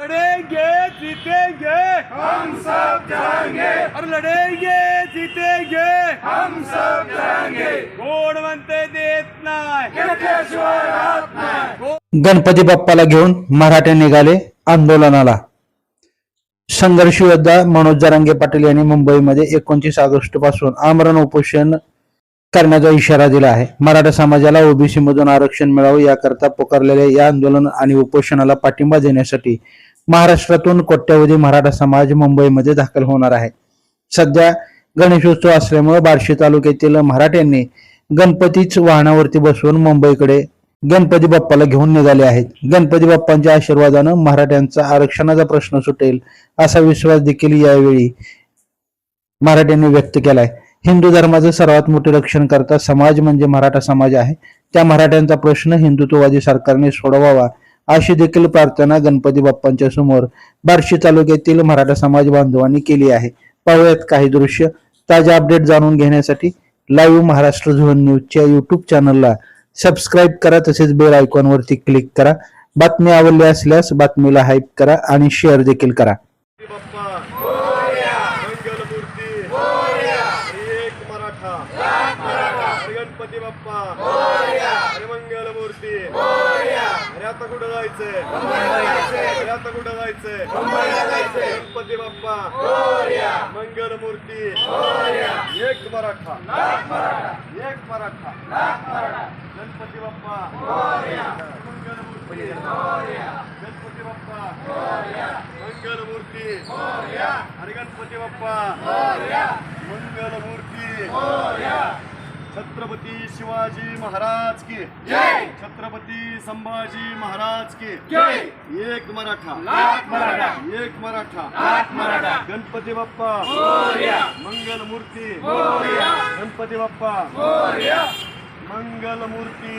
लड़ेंगे जीतेंगे। हम सब जाएंगे। और लढेंगे जीतेंगे। हम सब जाएंगे। कोण म्हणते देत नाही। गणपती बाप्पाला घेऊन मराठे निघाले आंदोलनाला. संघर्ष योद्धा मनोज जरांगे पाटील यांनी मुंबईमध्ये एकोणतीस ऑगस्टपासून आमरण उपोषण करण्याचा इशारा दिला आहे. मराठा समाजाला ओबीसी मधून आरक्षण मिळावं याकरता पुकारलेल्या या आंदोलन आणि उपोषणाला पाठिंबा देण्यासाठी महाराष्ट्रातून कोट्यावधी मराठा समाज मुंबईमध्ये दाखल होणार आहे. सध्या गणेशोत्सव असल्यामुळे बार्शी तालुक्यातील मराठ्यांनी गणपतीच वाहनावरती बसवून मुंबईकडे गणपती बाप्पाला घेऊन निघाले आहेत. गणपती बाप्पांच्या आशीर्वादानं मराठ्यांचा आरक्षणाचा प्रश्न सुटेल असा विश्वास देखील यावेळी मराठ्यांनी व्यक्त केलाय. हिंदू धर्माचं सर्वात मोठे रक्षण करता समाज म्हणजे मराठा समाज आहे. त्या मराठ्यांचा प्रश्न हिंदुत्ववादी सरकारने सोडवावा अशी देखील प्रार्थना गणपती बाप्पांच्या समोर बार्शी तालुक्यातील मराठा समाज बांधवांनी केली आहे. पाहूयात काही दृश्य ताजे अपडेट जाणून घेण्यासाठी लाईव्ह महाराष्ट्र झोन न्यूजच्या युट्यूब चॅनलला सबस्क्राईब करा तसेच बेल आयकॉनवरती क्लिक करा. बातमी आवडली असल्यास बातमीला हाईप करा आणि शेअर देखील करा. बाप्पा मंगलमूर्ती एक मराठा अरे गणपती बाप्पा आता कुठं जायचंय? आता कुठं जायचंय? गणपती बाप्पा. मंगलमूर्ती. एक मराठा. एक मराठा. गणपती बाप्पा. मंगलमूर्ती. गणपती बाप्पा. मंगलमूर्ती. अरे गणपती बाप्पा. मंगलमूर्ती. छत्रपती शिवाजी महाराज की। छत्रपती संभाजी महाराज की। एक मराठा। एक मराठा। गणपती बाप्पा। मंगलमूर्ती। गणपती बाप्पा। मंगलमूर्ती।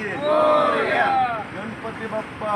गणपती बाप्पा।